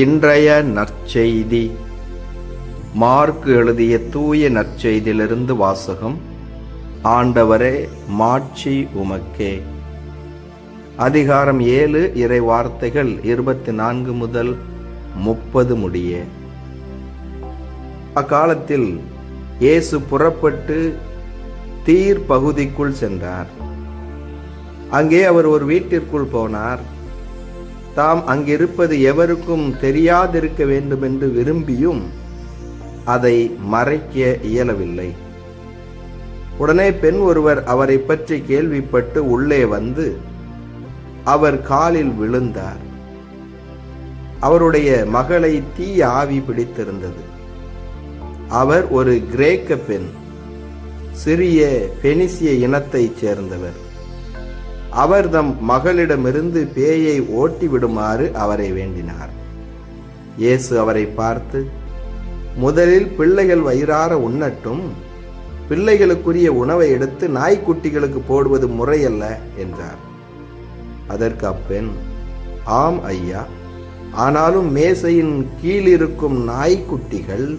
இன்றைய நற்செய்தி. மார்க்கு எழுதிய தூய நற்செய்தியிலிருந்து வாசகம் ஆண்டவரே மாட்சி உமக்கே. அதிகாரம் ஏழு இறை வார்த்தைகள் இருபத்தி நான்கு முதல் முப்பது முடிய. அக்காலத்தில் இயேசு புறப்பட்டு தீர் பகுதிக்குள் சென்றார். அங்கே அவர் ஒரு வீட்டிற்குள் போனார். தாம் அங்கிருப்பது எவருக்கும் தெரியாதிருக்க வேண்டும் என்று விரும்பியும் அதை மறைக்க இயலவில்லை. உடனே பெண் ஒருவர் அவரை பற்றி கேள்விப்பட்டு உள்ளே வந்து அவர் காலில் விழுந்தார். அவருடைய மகளை தீ ஆவி பிடித்திருந்தது. அவர் ஒரு கிரேக்க பெண் சிறிய பெனிசிய இனத்தைச் சேர்ந்தவர். அவர் தம் மகளிடமிருந்து பேயை ஓட்டி விடுமாறு அவரை வேண்டினார். இயேசு அவரை பார்த்து முதலில் பிள்ளைகள் வயிறார உண்ணட்டும் பிள்ளைகளுக்குரிய உணவை எடுத்து நாய்க்குட்டிகளுக்கு போடுவது முறையல்ல என்றார். அதற்கு அப்பெண் ஆம் ஐயா ஆனாலும் மேசையின் கீழிருக்கும் நாய்க்குட்டிகள்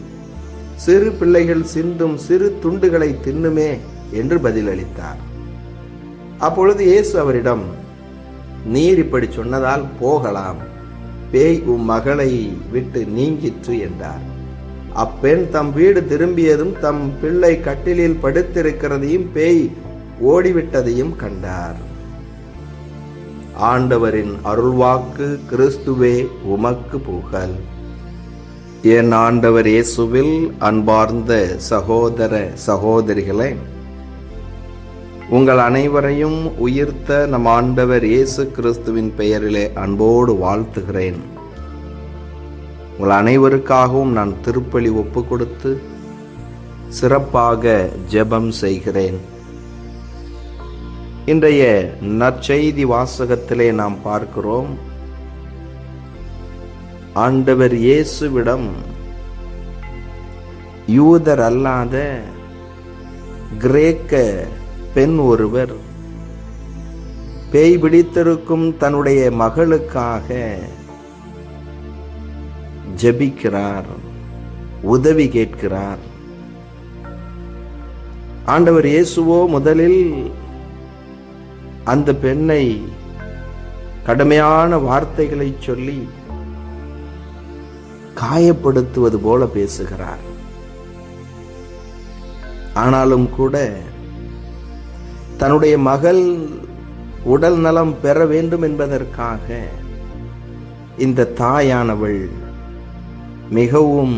சிறு பிள்ளைகள் சிந்தும் சிறு துண்டுகளை தின்னுமே என்று பதிலளித்தார். அப்பொழுது இயேசு அவரிடம் நீர் இப்படி சொன்னதால் போகலாம். பேய் உம் மகளை விட்டு நீங்கிற்று என்றார். அப்பெண் தம் வீடு திரும்பியதும் தம் பிள்ளை கட்டிலில் படுத்திருக்கிறதையும் பேய் ஓடிவிட்டதையும் கண்டார். ஆண்டவரின் அருள்வாக்கு கிறிஸ்துவே உமக்கு புகழ். என் ஆண்டவர் இயேசுவில் அன்பார்ந்த சகோதர சகோதரிகளே உங்கள் அனைவரையும் உயிர்த்த நம் ஆண்டவர் இயேசு கிறிஸ்துவின் பெயரிலே அன்போடு வாழ்த்துகிறேன். உங்கள் அனைவருக்காகவும் நான் திருப்பலி ஒப்பு கொடுத்து சிறப்பாக ஜெபம் செய்கிறேன். இன்றைய நற்செய்தி வாசகத்திலே நாம் பார்க்கிறோம். ஆண்டவர் இயேசுவிடம் யூதர் அல்லாத கிரேக்க பெண் ஒருவர் பேய் பிடித்திருக்கும் தன்னுடைய மகளுக்காக ஜெபிக்கிறார் உதவி கேட்கிறார். ஆண்டவர் இயேசுவோ முதலில் அந்த பெண்ணை கடுமையான வார்த்தைகளை சொல்லி காயப்படுத்துவது போல பேசுகிறார். ஆனாலும் கூட தன்னுடைய மகள் உடல் நலம் பெற வேண்டும் என்பதற்காக இந்த தாயானவள் மிகவும்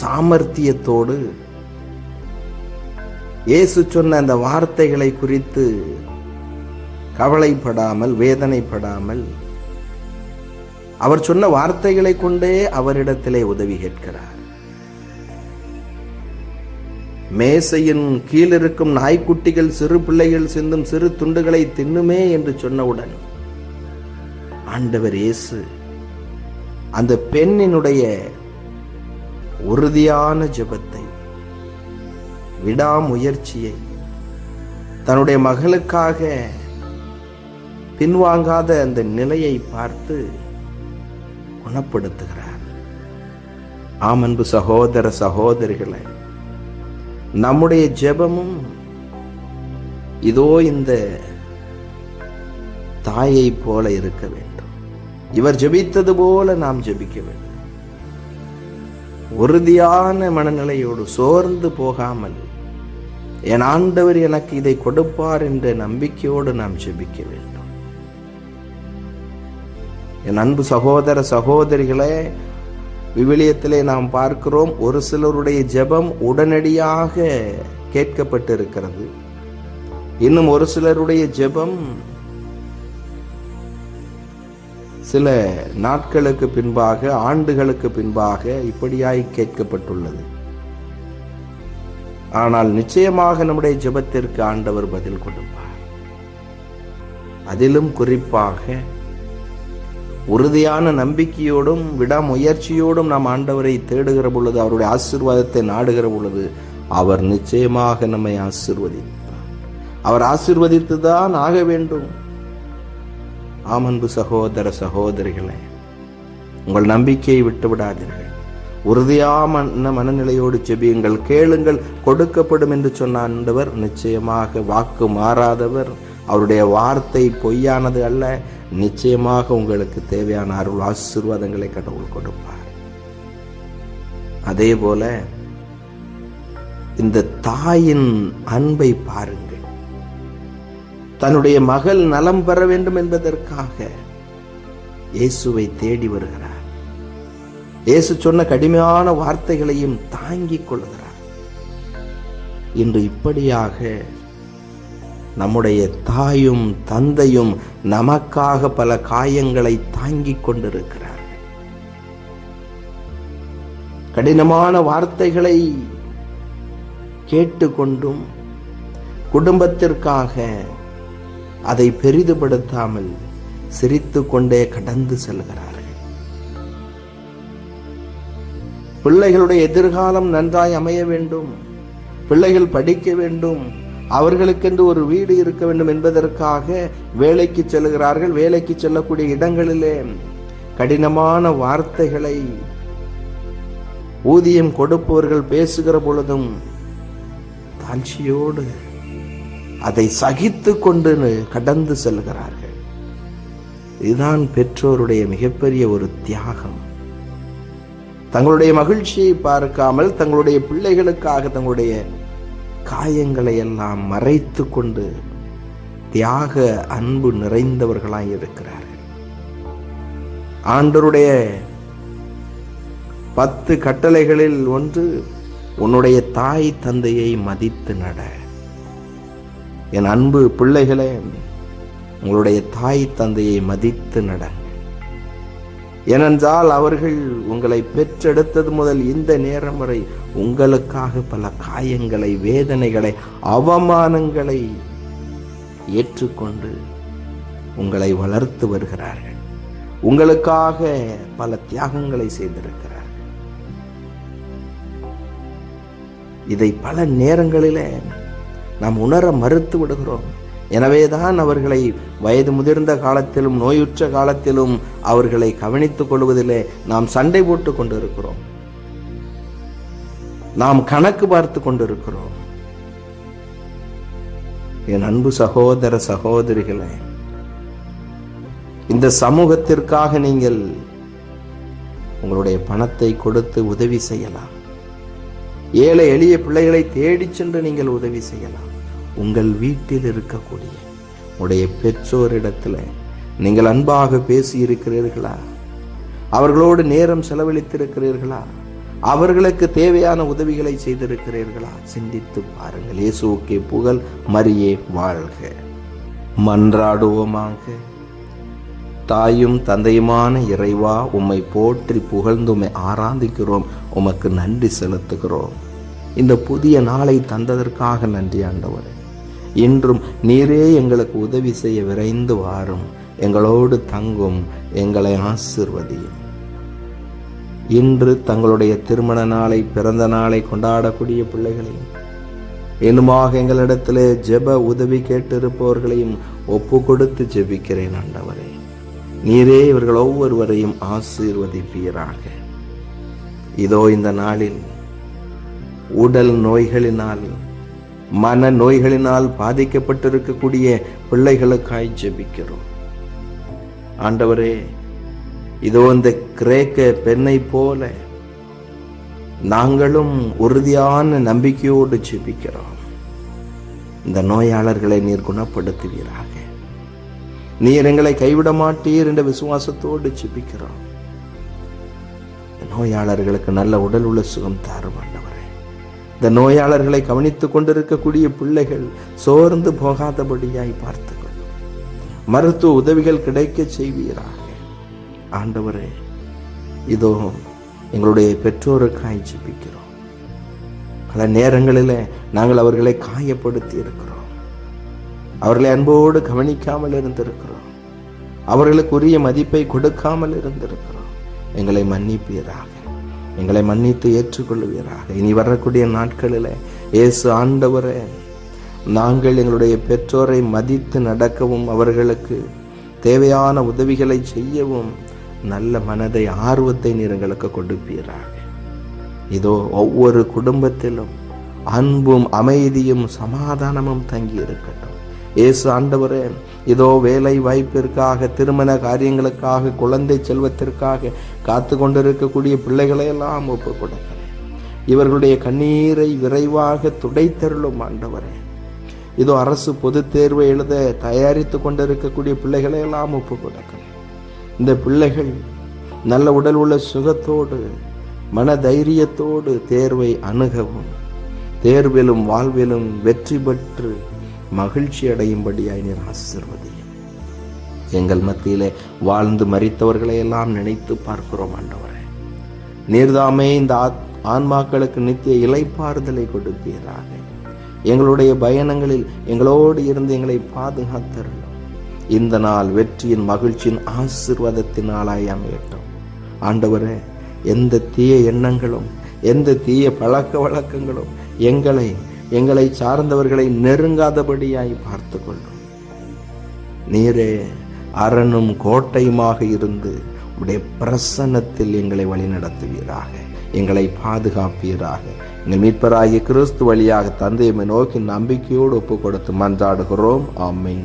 சாமர்த்தியத்தோடு இயேசு சொன்ன அந்த வார்த்தைகளை குறித்து கவலைப்படாமல் வேதனைப்படாமல் அவர் சொன்ன வார்த்தைகளை கொண்டே அவரிடத்திலே உதவி கேட்கிறார். மேசையின் கீழிருக்கும் நாய்க்குட்டிகள் சிறு பிள்ளைகள் சிந்தும் சிறு துண்டுகளை தின்னுமே என்று சொன்னவுடன் ஆண்டவர் இயேசு அந்த பெண்ணினுடைய உறுதியான ஜெபத்தை விடாமுயற்சியை தன்னுடைய மகளுக்காக பின்வாங்காத அந்த நிலையை பார்த்து குணப்படுத்துகிறார். ஆமன்பு சகோதர சகோதரிகளை நம்முடைய ஜெபமும் இதோ இந்த தாயை போல இருக்க வேண்டும். இவர் ஜெபித்தது போல நாம் ஜெபிக்க வேண்டும். உறுதியான மனநிலையோடு சோர்ந்து போகாமல் என் ஆண்டவர் எனக்கு இதை கொடுப்பார் என்ற நம்பிக்கையோடு நாம் ஜெபிக்க வேண்டும். என் அன்பு சகோதர சகோதரிகளே விவிலியத்திலே நாம் பார்க்கிறோம் ஒரு சிலருடைய ஜெபம் உடனடியாக கேட்கப்பட்டிருக்கிறது. இன்னும் ஒரு சிலருடைய ஜெபம் சில நாட்களுக்கு பின்பாக ஆண்டுகளுக்கு பின்பாக இப்படியாய் கேட்கப்பட்டுள்ளது. ஆனால் நிச்சயமாக நம்முடைய ஜெபத்திற்கு ஆண்டவர் பதில் கொடுப்பார். அதிலும் குறிப்பாக உறுதியான நம்பிக்கையோடும் விடாமுயற்சியோடும் நாம் ஆண்டவரை தேடுகிற பொழுது அவருடைய ஆசீர்வாதத்தை நாடுகிற பொழுது அவர் நிச்சயமாக நம்மை ஆசீர்வதிப்பார். அவர் ஆசீர்வதித்து தான் ஆக வேண்டும். ஆமன்பு சகோதர சகோதரிகளே உங்கள் நம்பிக்கையை விட்டு விடாதீர்கள். உறுதியான மனநிலையோடு செபியுங்கள் கேளுங்கள் கொடுக்கப்படும் என்று சொன்ன ஆண்டவர் நிச்சயமாக வாக்கு மாறாதவர். அவருடைய வார்த்தை பொய்யானது அல்ல. நிச்சயமாக உங்களுக்கு தேவையான அருள் ஆசீர்வாதங்களை கடவுள் கொடுப்பார். அதே போல இந்த தாயின் அன்பை பாருங்கள். தன்னுடைய மகள் நலம் பெற வேண்டும் என்பதற்காக இயேசுவை தேடி வருகிறார். இயேசு சொன்ன கடுமையான வார்த்தைகளையும் தாங்கிக் கொள்கிறார். இன்று இப்படியாக நம்முடைய தாயும் தந்தையும் நமக்காக பல காயங்களை தாங்கிக் கொண்டிருக்கிறார்கள். கடினமான வார்த்தைகளை கேட்டுக்கொண்டும் குடும்பத்திற்காக அதை பெரிதுபடுத்தாமல் சிரித்து கொண்டே கடந்து செல்கிறார்கள். பிள்ளைகளுடைய எதிர்காலம் நன்றாய் அமைய வேண்டும். பிள்ளைகள் படிக்க வேண்டும். அவர்களுக்கென்று ஒரு வீடு இருக்க வேண்டும் என்பதற்காக வேலைக்கு செல்கிறார்கள். வேலைக்கு செல்லக்கூடிய இடங்களிலே கடினமான வார்த்தைகளை ஊதியம் கொடுப்பவர்கள் பேசுகிற பொழுதும் தாழ்ச்சியோடு அதை சகித்து கொண்டு கடந்து செல்கிறார்கள். இதுதான் பெற்றோருடைய மிகப்பெரிய ஒரு தியாகம். தங்களுடைய மகிழ்ச்சியை பார்க்காமல் தங்களுடைய பிள்ளைகளுக்காக தங்களுடைய காயங்களை எல்லாம் மறைத்து கொண்டு தியாக அன்பு நிறைந்தவர்களாய் இருக்கிறார்கள். ஆண்டருடைய பத்து கட்டளைகளில் ஒன்று உன்னுடைய தாய் தந்தையை மதித்து நட. என் அன்பு பிள்ளைகளே உங்களுடைய தாய் தந்தையை மதித்து நட. ஏனென்றால் அவர்கள் உங்களை பெற்றெடுத்தது முதல் இந்த நேரம் வரை உங்களுக்காக பல காயங்களை வேதனைகளை அவமானங்களை ஏற்றுக்கொண்டு உங்களை வளர்த்து வருகிறார்கள். உங்களுக்காக பல தியாகங்களை செய்திருக்கிறார்கள். இதை பல நேரங்களிலே நாம் உணர மறுத்து விடுகிறோம். எனவேதான் அவர்களை வயது முதிர்ந்த காலத்திலும் நோயுற்ற காலத்திலும் அவர்களை கவனித்துக் கொள்வதிலே நாம் சண்டை போட்டுக் கொண்டிருக்கிறோம். நாம் கணக்கு பார்த்து கொண்டிருக்கிறோம். என் அன்பு சகோதர சகோதரிகளே இந்த சமூகத்திற்காக நீங்கள் உங்களுடைய பணத்தை கொடுத்து உதவி செய்யலாம். ஏழை எளிய பிள்ளைகளை தேடிச் சென்று நீங்கள் உதவி செய்யலாம். உங்கள் வீட்டில் இருக்கக்கூடிய உடைய பெற்றோரிடத்தில் நீங்கள் அன்பாக பேசி இருக்கிறீர்களா அவர்களோடு நேரம் செலவழித்திருக்கிறீர்களா? அவர்களுக்கு தேவையான உதவிகளை செய்திருக்கிறீர்களா? சிந்தித்து பாருங்கள். இயேசுக்கே புகழ் மரியே வாழ்க. மன்றாடுவோமாக. தாயும் தந்தையுமான இறைவா உம்மை போற்றி புகழ்ந்து உம்மை ஆராதிக்கிறோம். உமக்கு நன்றி செலுத்துகிறோம். இந்த புதிய நாளை தந்ததற்காக நன்றி ஆண்டவரே. இன்றும் நீரே எங்களுக்கு உதவி செய்ய விரைந்து வாரும். எங்களோடு தங்கும் எங்களை ஆசிர்வதியும். இன்று தங்களுடைய திருமண நாளை பிறந்த நாளை கொண்டாடக்கூடிய பிள்ளைகளையும் இன்னுமாக எங்களிடத்திலே ஜெப உதவி கேட்டிருப்பவர்களையும் ஒப்பு கொடுத்து ஜெபிக்கிறேன் ஆண்டவரே. நீரே இவர்கள் ஒவ்வொருவரையும் ஆசீர்வதிப்பீராக. இதோ இந்த நாளில் உடல் நோய்களினால் மன நோய்களினால் பாதிக்கப்பட்டிருக்கக்கூடிய பிள்ளைகளுக்காய் ஜெபிக்கிறோம். ஆண்டவரே இதோ இந்த கிரேக்க பெண்ணை போல நாங்களும் உறுதியான நம்பிக்கையோடு ஜெபிக்கிறோம். இந்த நோயாளர்களை நீர் குணப்படுத்துவீராக. நீர் எங்களை கைவிட மாட்டீர் என்ற விசுவாசத்தோடு ஜெபிக்கிறோம். நோயாளர்களுக்கு நல்ல உடல் உள்ள சுகம் தாரும் ஆண்டவரே. இந்த நோயாளர்களை கவனித்து கொண்டிருக்கக்கூடிய பிள்ளைகள் சோர்ந்து போகாதபடியாய் பார்த்துக்கொள்ளும் மருத்துவ உதவிகள் கிடைக்க செய்வீராக. ஆண்டவரே இதோ எங்களுடைய பெற்றோருக்காய் ஜெபிக்கிறோம். பல நேரங்களில் நாங்கள் அவர்களை காயப்படுத்தி இருக்கிறோம். அவர்களை அன்போடு கவனிக்காமல் இருந்திருக்கிறோம். அவர்களுக்கு உரிய மதிப்பை கொடுக்காமல் இருந்திருக்கிறோம். எங்களை மன்னிப்பீராக. எங்களை மன்னித்து ஏற்றுக்கொள்வீராக இனி வரக்கூடிய நாட்களில் இயேசு ஆண்டவரே நாங்கள் எங்களுடைய பெற்றோரை மதித்து நடக்கவும் அவர்களுக்கு தேவையான உதவிகளை செய்யவும் நல்ல மனதை ஆர்வத்தை நீர் எங்களுக்கு கொடுப்பீராக. இதோ ஒவ்வொரு குடும்பத்திலும் அன்பும் அமைதியும் சமாதானமும் தங்கி இருக்கட்டும் இயேசு ஆண்டவரே இதோ வேலை வாய்ப்பிற்காக திருமண காரியங்களுக்காக குழந்தை செல்வத்திற்காக காத்து கொண்டிருக்கக்கூடிய பிள்ளைகளையெல்லாம் ஒப்பு கொடுக்கிறேன் இவர்களுடைய கண்ணீரை விரைவாக துடைத்தருளும் ஆண்டவரே. இதோ அரசு பொதுத் தேர்வை எழுத தயாரித்து கொண்டிருக்கக்கூடிய பிள்ளைகளையெல்லாம் ஒப்பு கொடுக்கிறேன் இந்த பிள்ளைகள் நல்ல உடல் உள்ள சுகத்தோடு மன தைரியத்தோடு தேர்வை அணுகவும் தேர்விலும் வாழ்விலும் வெற்றி பெற்று மகிழ்ச்சி அடையும்படியாய் நீர் ஆசிர்வதியும். எங்கள் மத்தியிலே வாழ்ந்து மறித்தவர்களை எல்லாம் நினைத்து பார்க்கிறோம் ஆண்டவரே. நீர்தாமே இந்த ஆத்- ஆன்மாக்களுக்கு நித்திய இலைப்பாறுதலை கொடுப்பீராக. எங்களுடைய பயணங்களில் எங்களோடு இருந்து எங்களை பாதுகாத்தருளும். இந்த நாள் வெற்றியின் மகிழ்ச்சியின் ஆசிர்வாதத்தின் நாளாய் அமையட்டும். ஆண்டவரே எந்த தீய எண்ணங்களும் எந்த தீய பழக்க வழக்கங்களும் எங்களை எங்களை சார்ந்தவர்களை நெருங்காதபடியாய் பார்த்து கொள்ளும் நீரே அரணும் கோட்டையுமாக இருந்து உடைய பிரசன்னத்தில் எங்களை வழிநடத்துவீராக. எங்களை பாதுகாப்பீராக. எங்கள் மீட்பராகிய கிறிஸ்து வழியாக தந்தையை நோக்கி நம்பிக்கையோடு ஒப்பு கொடுத்து மன்றாடுகிறோம். ஆமீன்.